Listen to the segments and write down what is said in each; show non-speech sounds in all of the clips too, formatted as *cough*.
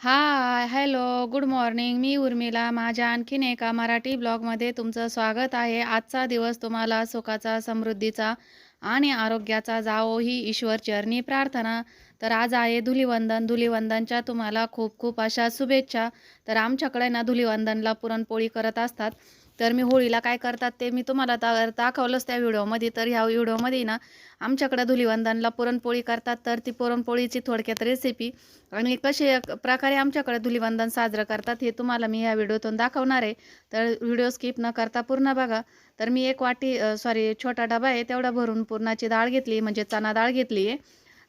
Hi, hello, good morning. मी उर्मिला. माझ्या आणखीन एका मराठी ब्लॉगमध्ये तुमचं स्वागत आहे. आजचा दिवस तुम्हाला सुखाचा, समृद्धीचा आणि आरोग्याचा जावो ही ईश्वर चरणी प्रार्थना. तर आज आहे धुलीवंदन. धुलीवंदनच्या तुम्हाला खूप खूप अशा शुभेच्छा. तर आमच्याकडे ना धुलीवंदनला पुरणपोळी करत असतात. तर मी होळीला काय करतात ते मी तुम्हाला दा दाखवलंच त्या व्हिडिओमध्ये. तर ह्या व्हिडिओमध्ये ना आमच्याकडं धुलीवंदनला पुरणपोळी करतात. तर ती पुरणपोळीची थोडक्यात रेसिपी आणि कसे प्रकारे आमच्याकडे धुलीवंदन साजरं करतात हे तुम्हाला मी ह्या व्हिडिओतून दाखवणार आहे. तर व्हिडिओ स्किप न करता पूर्ण बघा. तर मी एक वाटी सॉरी छोटा डबा आहे तेवढा भरून पुरणाची डाळ घेतली म्हणजे चणा डाळ घेतली आहे.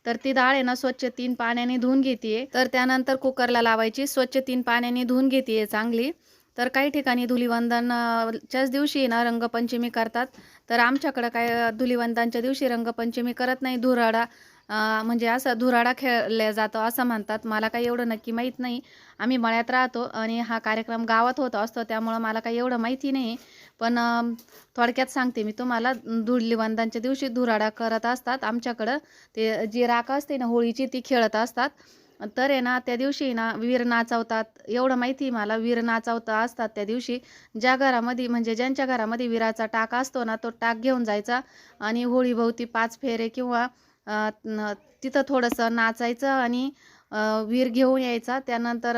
तर ती डाळ आहे ना स्वच्छ तीन पाण्याने धुवून घेते तर त्यानंतर कुकरला लावायची. स्वच्छ तीन पाण्याने धुवून घेते चांगली. तर काही ठिकाणी धुलीवंदनच्याच दिवशी ना रंगपंचमी करतात. तर आमच्याकडं काय धुलीवंदनच्या दिवशी रंगपंचमी करत नाही. धुराडा म्हणजे असं धुराडा खेळल्या जातो असं म्हणतात. मला काही एवढं नक्की माहीत नाही. आम्ही मळ्यात राहतो आणि हा कार्यक्रम गावात होत असतो त्यामुळं मला काही एवढं माहिती नाही. पण थोडक्यात सांगते मी तुम्हाला. धुलिवंदांच्या दिवशी धुराडा करत असतात आमच्याकडं. ते जी राख असते ना होळीची ती खेळत असतात. तर आहे ना त्या दिवशी ना वीर नाचवतात. एवढं माहिती आहे मला वीर नाचवता असतात त्या दिवशी. ज्या घरामध्ये म्हणजे ज्यांच्या घरामध्ये वीराचा टाक असतो ना तो टाक घेऊन जायचा आणि होळीभोवती पाच फेरे किंवा तिथं थोडंसं नाचायचं आणि वीर घेऊन यायचा. त्यानंतर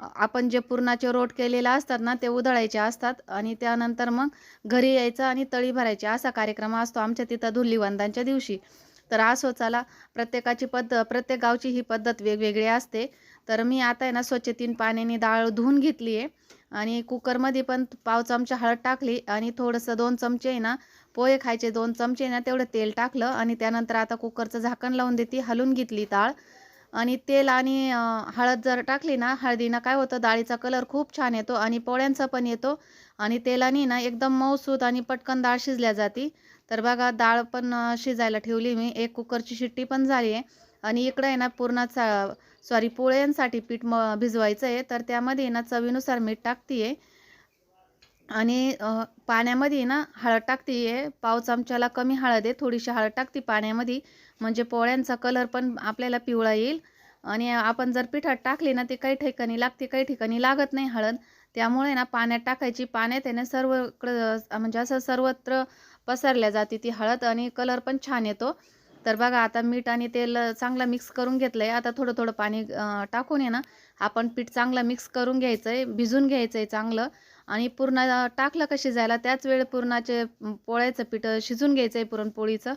आपण जे पुरणाचे रोट केलेले असतात ना ते उधळायचे असतात आणि त्यानंतर मग घरी यायचं आणि तळी भरायची असा कार्यक्रम असतो आमच्या तिथं धुल्लीवंदांच्या दिवशी. तर असो स्वच्छाला प्रत्येकाची पद्ध प्रत्येक गावची ही पद्धत वेगवेगळी असते. तर मी आता आहे ना स्वच्छ तीन पाण्याने डाळ धुवून घेतली आहे आणि कुकरमध्ये पण पाव चमचा हळद टाकली आणि थोडंसं दोन चमचे आहे ना पोहे खायचे दोन चमचे आहे ना तेवढं तेल टाकलं आणि त्यानंतर आता कुकरचं झाकण लावून देते. हलून घेतली डाळ आणि तेल आणि हळद जर टाकली ना हळदीनं काय होतं डाळीचा कलर खूप छान येतो आणि पोळ्यांचा पण येतो आणि तेलाने ना एकदम मऊसूत आणि पटकन डाळ शिजल्या जाते. तर बघा डाळ पण शिजायला ठेवली मी. एक कुकरची शिट्टी पण झाली आहे आणि इकडं आहे ना पुरणाचा सॉरी पोळ्यांसाठी पीठ म भिजवायचं आहे. तर त्यामध्ये ना चवीनुसार मीठ टाकते आहे आणि पाण्यामध्ये ना हळद टाकते आहे. पाव चमच्याला कमी हळद आहे. थोडीशी हळद टाकते पाण्यामध्ये म्हणजे पोळ्यांचा कलर पण आपल्याला पिवळा येईल आणि आपण जर पिठात टाकली ना ती काही ठिकाणी लागते, काही ठिकाणी लागत नाही हळद. त्यामुळे ना पाण्यात टाकायची. पाण्यात आहे ना सर्वकडं म्हणजे असं सर्वत्र पसरल्या जाते ती हळद आणि कलर पण छान येतो. तर बघा आता मीठ आणि तेल चांगलं मिक्स करून घेतलं आहे. आता थोडं-थोडं पाणी टाकून आहे ना आपण पीठ चांगलं मिक्स करून घ्यायचं आहे, भिजून घ्यायचं आहे चांगलं आणि पूर्ण टाकलं का शिजायला त्याच वेळ पुरणाचे पोळ्याचं पीठ शिजून घ्यायचं आहे पुरणपोळीचं.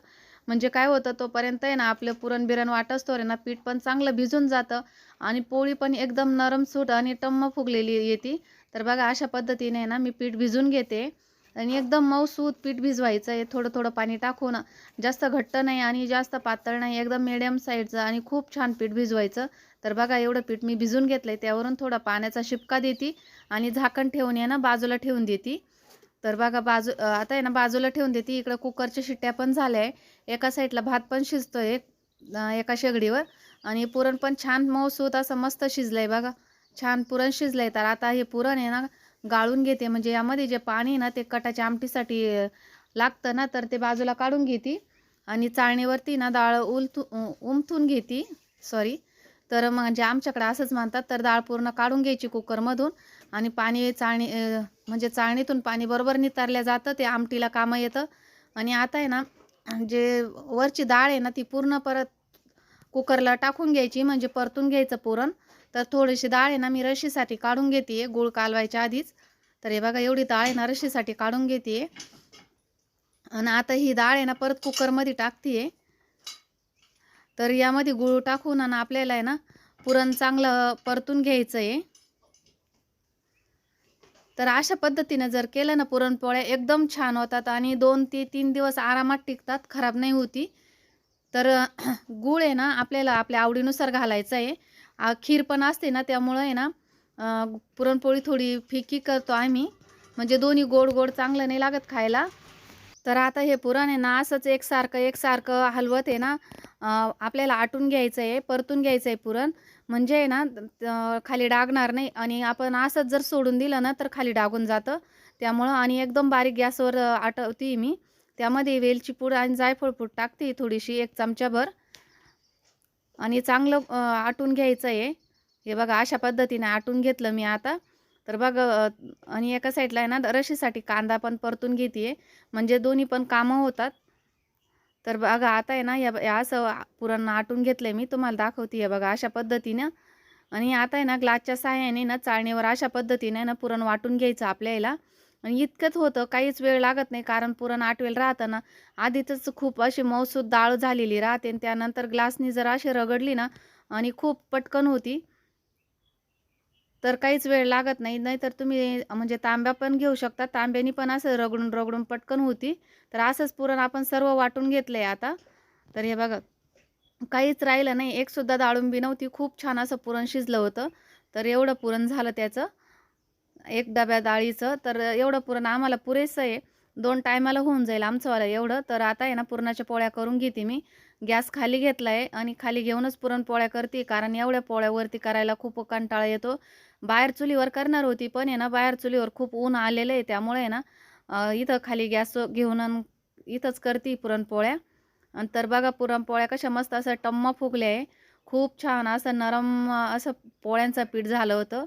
म्हणजे काय होतं तोपर्यंत आहे ना आपलं पुरण-बिरण वाटसतोवर आहे ना पीठ पण चांगलं भिजून जातं आणि पोळी पण एकदम नरम सूट आणि टम्म फुगलेली येते. तर बघा अशा पद्धतीने आहे ना मी पीठ भिजून घेते आणि एकदम मऊसूत पीठ भिजवायचं आहे. थोडं-थोडं पाणी टाकून जास्त घट्ट नाही आणि जास्त पातळ नाही एकदम मिडियम साईजचं आणि खूप छान पीठ भिजवायचं. तर बघा एवढं पीठ मी भिजून घेतलंय त्यावरून थोडा पाण्याचा शिपका देते आणि झाकण ठेवून आहे ना बाजूला ठेवून देते. तर बघा बाजू आता आहे ना बाजूला ठेवून देते. इकडं कुकरच्या शिट्ट्या पण झाल्या आहे. एका साईडला भात पण शिजतोय अ, एका शेगडीवर आणि पुरण पण छान मऊसूत असं मस्त शिजलंय बघा. छान पुरण शिजलंय. तर आता हे पुरण आहे ना गाळून घेते म्हणजे यामध्ये जे पाणी आहे ना ते कटाच्या आमटीसाठी लागतं ना तर ते बाजूला काढून घेते आणि चाळणीवरती ना डाळ उलथू उमथून घेते सॉरी. तर म्हणजे आमच्याकडे असंच म्हणतात. तर डाळ पूर्ण काढून घ्यायची कुकरमधून आणि पाणी चाळणी म्हणजे चाळणीतून पाणी बरोबर नितारल्या जातं ते आमटीला कामं येतं आणि आता आहे ना जे वरची डाळ आहे ना ती पूर्ण परत कुकरला टाकून घ्यायची म्हणजे परतून घ्यायचं पुरण. तर थोडीशी डाळ आहे ना मी रशीसाठी काढून घेते आहे गूळ कालवायच्या आधीच. तर हे बघा एवढी डाळ आहे ना रशीसाठी काढून घेते आणि आता ही डाळ आहे ना परत कुकरमध्ये टाकते आहे. तर यामध्ये गूळ टाकून आणि आपल्याला आहे ना पुरण चांगलं परतून घ्यायचं आहे. तर अशा पद्धतीनं जर केलं ना पुरणपोळ्या एकदम छान होतात आणि दोन ते तीन दिवस आरामात टिकतात, खराब नाही होती. तर *clears throat* गूळ आहे ना आपल्याला आपल्या आवडीनुसार घालायचं आहे. खीर पण असते ना त्यामुळं आहे ना पुरणपोळी थोडी फिकी करतो आम्ही. म्हणजे दोन्ही गोड-गोड चांगलं नाही लागत खायला. तर आता हे पुरण आहे ना असंच एकसारखं, एकसारखं हलवत आहे ना आपल्याला आटून घ्यायचं आहे, परतून घ्यायचं आहे पुरण. म्हणजे आहे ना खाली डागणार नाही आणि आपण असंच जर सोडून दिलं ना तर खाली डागून जातं. त्यामुळं आणि एकदम बारीक गॅसवर आटवते मी. त्यामध्ये वेलची पूड आणि जायफळ पूड टाकते थोडीशी एक चमच्याभर आणि चांगलं आटून घ्यायचं आहे. हे बघा अशा पद्धतीने आटून घेतलं मी आता तर बघ आणि एका साईडला आहे ना रशीसाठी कांदा पण परतून घेते म्हणजे दोन्ही पण कामं होतात तर बघा आता आहे ना या या असं पुरांना पुरण आटून आहे मी तुम्हाला दाखवते बघा अशा पद्धतीनं. आणि आता आहे ना ग्लासच्या साह्याने ना चाळणीवर अशा पद्धतीने ना पुरण वाटून घ्यायचं आपल्या याला आणि इतकंच होतं काहीच वेळ लागत नाही कारण पुरण आटवेल राहतं ना आधीच खूप अशी मौसूद डाळ झालेली राहते. आणि त्यानंतर ग्लासनी जर अशी रगडली ना आणि खूप पटकन होती तर काहीच वेळ लागत नाही. नाहीतर तुम्ही म्हणजे तांब्या पण घेऊ शकता. तांब्यानी पण असं रगडून रगडून पटकन होती. तर असंच पुरण आपण सर्व वाटून घेतलं आहे आता. तर हे बघा काहीच राहिलं नाही. एक सुद्धा डाळुंबी नव्हती. खूप छान असं पुरण शिजलं होतं. तर एवढं पुरण झालं त्याचं. एक डब्या डाळीचं. तर एवढं पुरण आम्हाला पुरेसं आहे. दोन टायमाला होऊन जाईल आमचंवाला एवढं. तर आता आहे ना पुरणाच्या पोळ्या करून घेते मी. गॅस खाली घेतला आहे आणि खाली घेऊनच पुरणपोळ्या करते कारण एवढ्या पोळ्यावरती करायला खूप कंटाळा येतो. बाहेर चुलीवर करणार होती पण आहे ना बाहेर चुलीवर खूप ऊन आलेलं आहे त्यामुळे आहे ना इथं खाली गॅस घेऊन अन इथंच करते पुरणपोळ्या. आणि तर बघा पुरणपोळ्या कशा मस्त असं टम्मा फुगल्या आहे. खूप छान असं नरम असं पोळ्यांचं पीठ झालं होतं.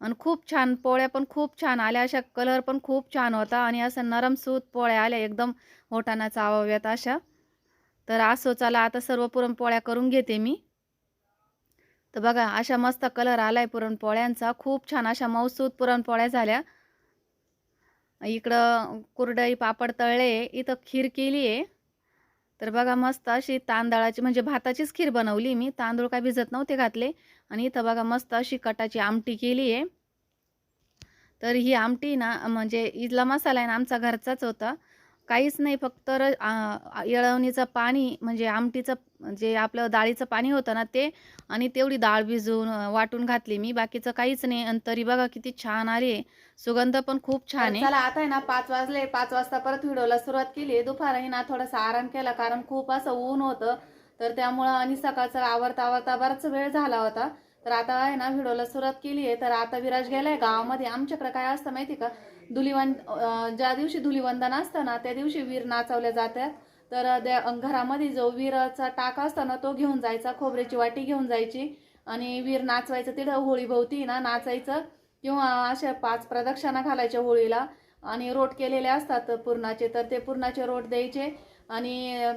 आणि खूप छान पोळ्या पण खूप छान आल्या अशा कलर पण खूप छान होता. आणि असं नरम सूत पोळ्या आल्या एकदम होटाना चावाव्यात अशा. तर असो चला आता सर्व पुरणपोळ्या करून घेते मी. तर बघा अशा मस्त कलर आलाय पुरणपोळ्यांचा. खूप छान अशा मऊसूत पुरणपोळ्या झाल्या. इकडं कुरडई पापड तळले इथं खीर केली आहे तर बघा मस्त अशी तांदळाची म्हणजे भाताचीच खीर बनवली मी. तांदूळ काय भिजत नव्हते घातले. आणि इथं बघा मस्त अशी कटाची आमटी केली आहे तर ही आमटी ना म्हणजे इथला मसाला आहे ना आमचा घरचाच होता. काहीच नाही फक्त र येळवणीचं पाणी म्हणजे आमटीचं जे आपलं डाळीचं पाणी होतं ना ते आणि तेवढी डाळ भिजवून वाटून घातली मी. बाकीचं काहीच नाही आणि तरी बघा किती छान आली आहे. सुगंध पण खूप छान आहे. चला आता आहे ना पाच वाजले. पाच वाजता परत व्हिडिओला सुरुवात केली दुपारही ना थोडासा आराम केला कारण खूप असं ऊन होतं. तर त्यामुळं आणि सकाळचं आवरता आवरता बराच वेळ झाला होता. तर आता आहे ना व्हिडिओला सुरुवात केली आहे. तर आता विराज गेलाय गावामध्ये. आमच्याकडे काय असतं माहिती का? धुलिवंद ज्या दिवशी धुलिवंदन असतं ना त्या दिवशी वीर नाचवल्या जातात. तर त्या घरामध्ये जो वीराचा टाक असतो ना तो घेऊन जायचा खोबऱ्याची वाटी घेऊन जायची. आणि वीर नाचवायचं तिथं होळीभोवती ना नाचायचं. किंवा अशा पाच प्रदक्षिणा घालायच्या होळीला. आणि रोट केलेले असतात पूर्णाचे. तर ते पूर्णाचे रोट द्यायचे. आणि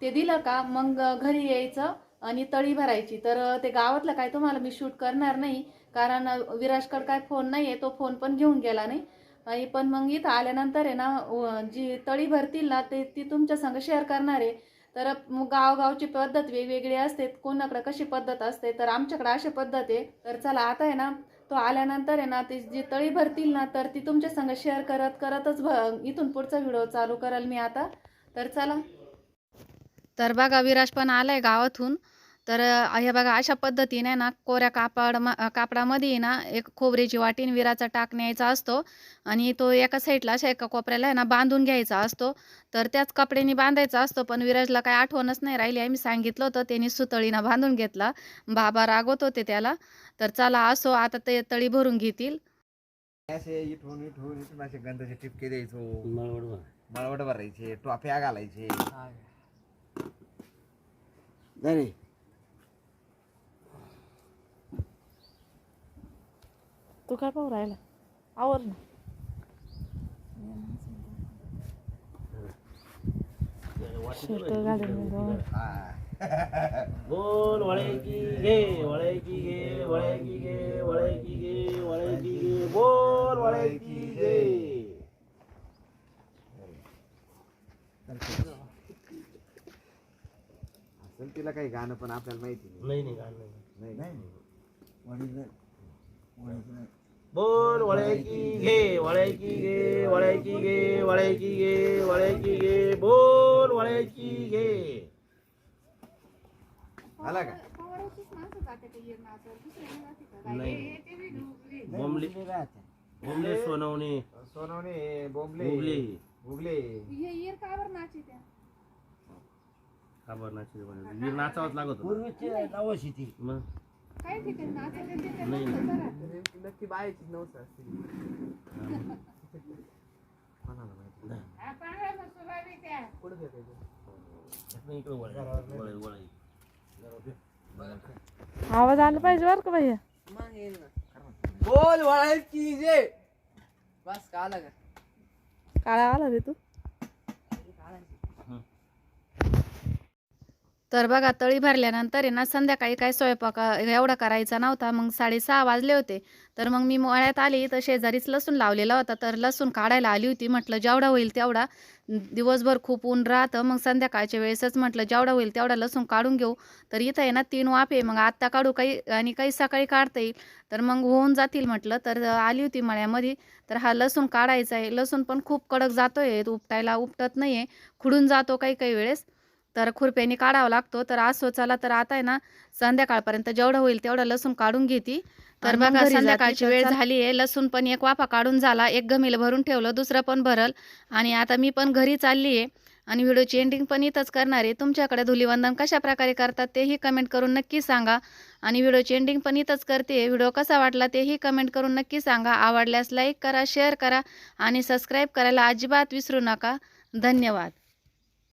ते दिलं का? मग घरी यायचं. आणि तळी भरायची. तर ते गावातलं काय तुम्हाला मी शूट करणार नाही. कारण विराजकडे काय फोन नाही आहे तो फोन पण घेऊन गेला नाही. आणि पण मग इथं आल्यानंतर आहे ना जी तळी भरतील ना ते ती तुमच्या संग शेअर करणार आहे. तर मग गावगावची पद्धत वेगवेगळी असते कोणाकडे कशी पद्धत असते तर आमच्याकडे अशी पद्धत आहे. तर चला आता आहे ना तो आल्यानंतर आहे ना ती जी तळी भरतील ना तर ती तुमच्या संग शेअर करत करतच भ इथून पुढचा व्हिडिओ चालू कराल मी आता. तर चला. तर बघा विराज पण आलाय गावातून. तर हे बघा अशा पद्धतीने ना कोऱ्या कापड कापडामध्ये ना एक खोबऱ्याची वाटी आणि विराचा टाक न्यायचा असतो. आणि तो एका साईडला अशा एका कोपऱ्याला आहे ना बांधून घ्यायचा असतो. तर त्याच कपड्याने बांधायचा असतो पण विराजला काय आठवणच नाही राहिली. आहे मी सांगितलं होतं त्यांनी सुतळीनं बांधून घेतला. बाबा रागवत होते त्याला. तर चला असो आता ते तळी भरून घेतील. गंधाचे टिपके द्यायचो. मळवट भरायचे टोप्या घालायचे. नाही तू काय पाहू राहिला? आवर ना. शर्ट घालून दोन. बोल वळे की घे वळे की घे वळे की घे वळे की घे वळे की घे. बोल वळे की घे. असेल तिला काही गाणं पण आपल्याला माहिती नाही. नाही नाही गाणं नाही. नाही. नाही बोल वळे की घे वळे की घे वळे की घे वळे की घे वळे की घे बोल वळे की घे. आला का? नाही बोंबली. बोंबले सोनवणे. सोनवणे बोंबले. हुगले खबर नाची वीर नाचावंच लागत होतं. मग? नाही नक्की बायची नव्हतं कुठं भेटायचं नाही, इकडं वळ वळ वळ आवाज आला पाहिजे बरं का भैया? मग येईल ना. बोल वळायची जे. बस का आला का काळा आला रे तू. तर बघा तळी भरल्यानंतर आहे ना संध्याकाळी काय स्वयंपाक एवढा करायचा नव्हता. मग साडेसहा वाजले होते. तर मग मी मळ्यात आली. तर शेजारीच लसूण लावलेला होता. तर लसूण काढायला आली होती. म्हटलं जेवढा होईल तेवढा. दिवसभर खूप ऊन राहतं. मग संध्याकाळच्या वेळेसच म्हटलं जेवढा होईल तेवढा लसूण काढून घेऊ. तर इथं आहे ना तीन वाफे मग आत्ता काढू काही आणि काही सकाळी काढता येईल. तर मग होऊन जातील म्हटलं. तर आली होती मळ्यामध्ये. तर हा लसूण काढायचा आहे. लसूण पण खूप कडक जातो आहे उपटायला उपटत नाही आहे खुडून जातो काही काही वेळेस. तर खुरप्याने काढावा लागतो. तर आज चला तर आता आहे ना संध्याकाळपर्यंत जेवढं होईल तेवढं लसूण काढून घेते. तर बघा संध्याकाळची वेळ. झाली आहे लसूण पण एक वाफा काढून झाला. एक गमील भरून ठेवलं दुसरं पण भरल. आणि आता मी पण घरी चालली आहे आणि व्हिडिओची एंडिंग पण इथंच करणार आहे. तुमच्याकडे धुलीवंदन कशा प्रकारे करतात तेही कमेंट करून नक्की सांगा. आणि व्हिडिओची एंडिंग पण इथंच करते व्हिडिओ कसा वाटला तेही कमेंट करून नक्की सांगा. आवडल्यास लाईक करा शेअर करा आणि सबस्क्राईब करायला अजिबात विसरू नका. धन्यवाद.